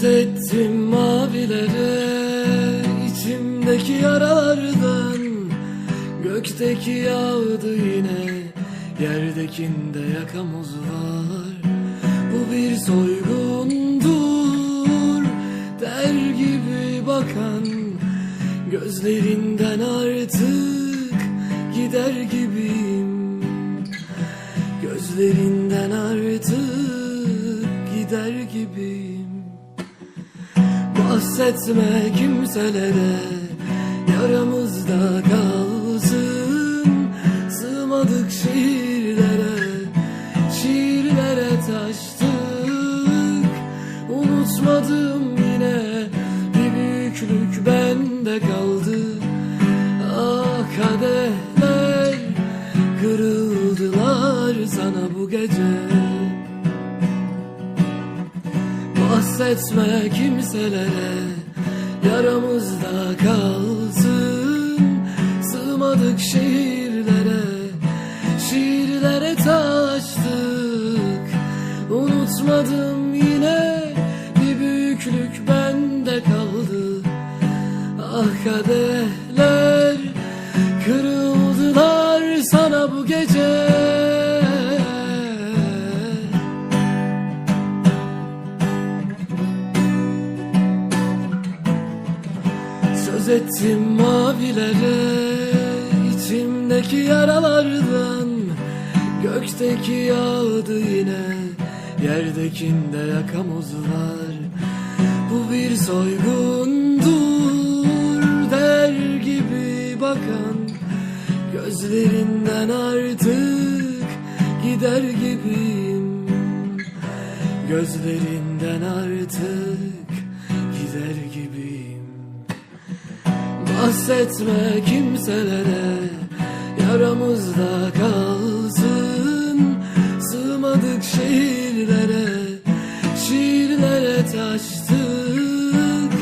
Söz ettim mavilere içimdeki yaralardan Gökteki yağdı yine Yerdekinde yakamoz var. Bu bir soygundur Der gibi bakan. Gözlerinden artık Gider gibiyim. Gözlerinden artık Gider gibiyim Bahsetme kimselere. Yaramızda kalsın Sığmadık şiirlere. Şiirlere taştık. Unutmadım yine Bir büyüklük bende kaldı. Ah kadehler Kırıldılar sana bu gece Bahsetme kimselere. Yaramızda kalsın Sığmadık şiirlere Söz ettim mavilere içimdeki yaralardan. Gökteki yağdı yine Yerdekinde yakamoz var Bu bir soygundur Der gibi bakan. Gözlerinden artık Gider gibiyim. Gözlerinden artık Bahsetme kimselere Yaramızda kalsın. Sığmadık şiirlere Şiirlere taştık.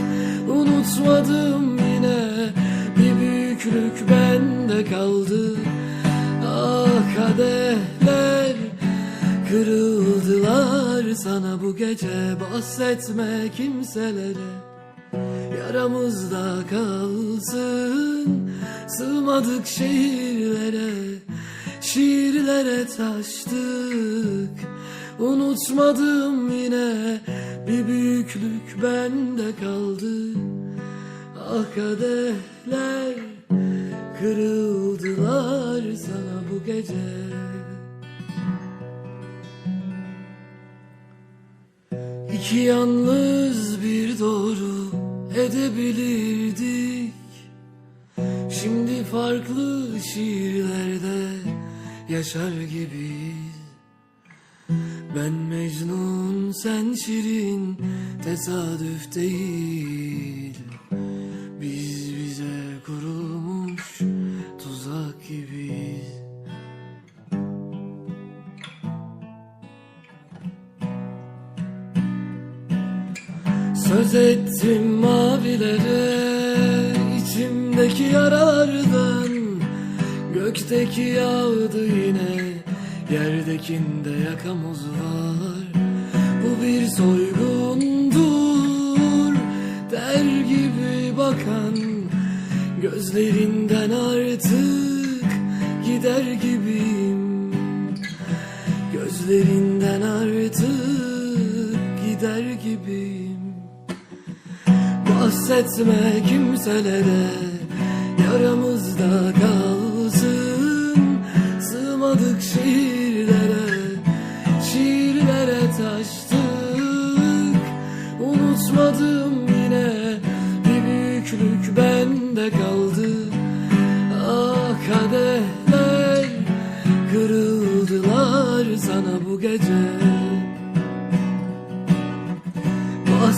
Unutmadım yine Bir büyüklük bende kaldı. Ah kadehler Kırıldılar sana bu gece. Bahsetme kimselere Yaramızda kalsın. Sığmadık şiirlere Şiirlere taştık. Unutmadım yine Bir büyüklük bende kaldı. Ah kadehler Kırıldılar sana bu gece. İki yalnız bir doğru edebilirdik. Şimdi farklı şiirlerde yaşar gibiyiz. Ben Mecnun sen Şirin tesadüf değil Söz ettim mavilere içimdeki yaralardan Gökteki yağdı yine Yerdekinde yakamoz var Bu bir soygundur Der gibi bakan. Gözlerinden artık Gider gibiyim. Gözlerinden artık Gider gibiyim Bahsetme kimselere. Yaramızda kalsın Sığmadık şiirlere. Şiirlere taştık. Unutmadım yine Bir büyüklük bende kaldı. Ah kadehler Kırıldılar sana bu gece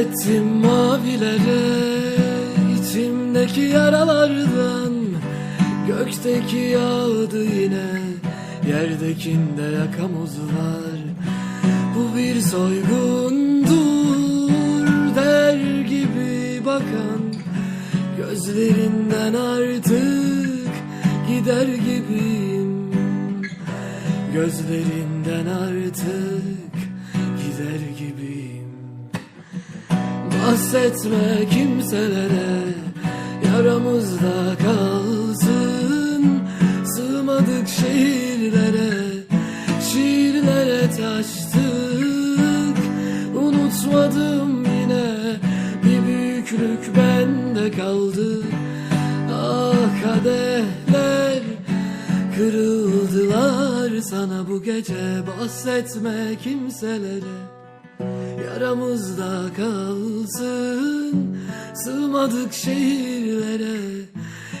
Söz ettim mavilere içimdeki yaralardan. Gökteki yağdı yine Yerdekinde yakamoz var Bu bir soygundur Der gibi bakan. Gözlerinden artık Gider gibiyim. Gözlerinden artık Gider gibiyim Bahsetme kimselere Yaramızda kalsın. Sığmadık şehirlere Şiirlere taştık. Unutmadım yine Bir büyüklük bende kaldı. Ah kadehler Kırıldılar sana bu gece. Bahsetme kimselere Yaramızda kalsın. Sığmadık şehirlere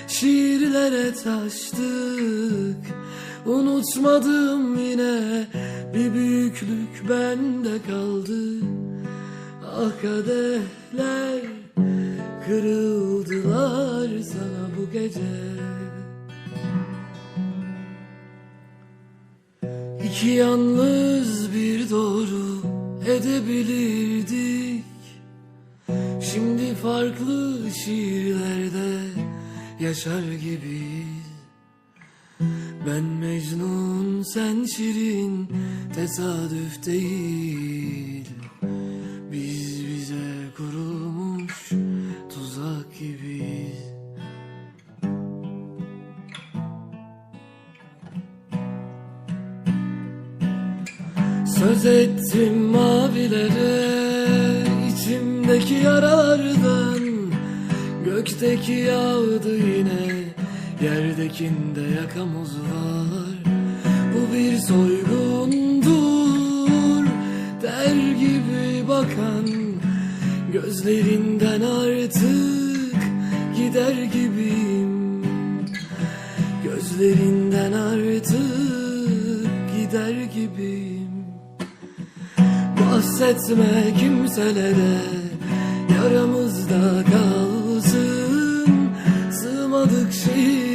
Şiirlere taştık. Unutmadım yine Bir büyüklük bende kaldı. Ah kadehler Kırıldılar sana bu gece. İki yalnız bir doğru edebilirdik. Şimdi farklı şiirlerde yaşar gibiyiz. Ben Mecnun sen Şirin tesadüf değil Söz ettim mavilere içimdeki yaralardan Gökteki yağdı yine Yerdekinde yakamoz var Bu bir soygundur Der gibi bakan. Gözlerinden artık Gider gibiyim. Gözlerinden artık Gider gibiyim Bahsetme kimselere Yaramızda kalsın. Sığmadık şiir